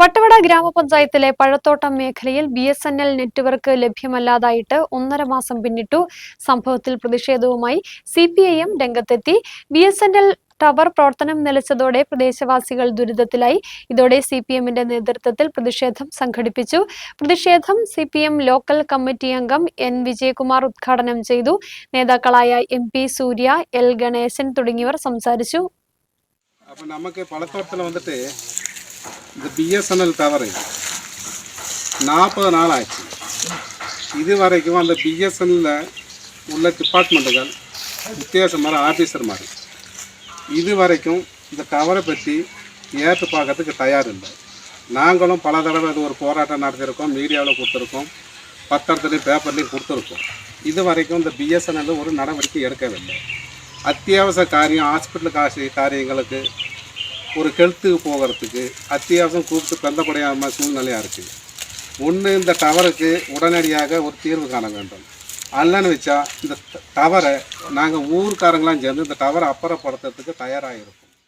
വട്ടവട ഗ്രാമപഞ്ചായത്തിലെ പഴത്തോട്ടം മേഖലയിൽ B S N L network ലഭ്യമല്ലാതായിട്ട് ഒന്നര മാസം പിന്നിട്ടു സംഭവത്തിൽ പ്രതിഷേധവുമായി സി പി ഐ എം രംഗത്തെത്തി. B S N L tower പ്രവർത്തനം നിലച്ചതോടെ പ്രദേശവാസികൾ ദുരിതത്തിലായി. ഇതോടെ സി പി എമ്മിന്റെ നേതൃത്വത്തിൽ പ്രതിഷേധം സംഘടിപ്പിച്ചു. പ്രതിഷേധം C P M local committee അംഗം എൻ വിജയകുമാർ ഉദ്ഘാടനം ചെയ്തു. നേതാക്കളായ M P Surya L Ganesan തുടങ്ങിയവർ സംസാരിച്ചു. അപ്പൊ നമുക്ക് പഴത്തോട്ടത്തിൽ വന്നിട്ട് இந்த பிஎஸ்என்எல் டவரு நாற்பது நாள் ஆச்சு இது வரைக்கும் அந்த பிஎஸ்என்எல்ல உள்ள டிபார்ட்மெண்ட்டுகள் வித்தியாசமான ஆஃபீஸர் மாதிரி இது வரைக்கும் இந்த டவரை பற்றி ஏற்று பார்க்கறதுக்கு தயார் இல்லை நாங்களும் பல தடவை இது ஒரு போராட்டம் நடத்தியிருக்கோம் மீடியாவில் கொடுத்துருக்கோம் பத்திரத்துலேயும் பேப்பர்லேயும் கொடுத்துருக்கோம் இது வரைக்கும் இந்த பிஎஸ்என்எல் ஒரு நடவடிக்கை எடுக்கவில்லை அத்தியாவசிய காரியம் ஹாஸ்பிட்டல் காசு காரியங்களுக்கு ஒரு ஹெல்த்துக்கு போகிறதுக்கு அத்தியாவசியம் கூப்பிட்டு பெந்தப்படையாம சூழ்நிலையாக இருக்குது ஒன்று இந்த டவருக்கு உடனடியாக ஒரு தீர்வு காண வேண்டும். அல்லன்னு வச்சா இந்த டவரை நாங்கள் ஊருக்காரங்களாம் சேர்ந்து இந்த டவரை அப்புறப்படுத்துறதுக்கு தயாராக இருக்கும்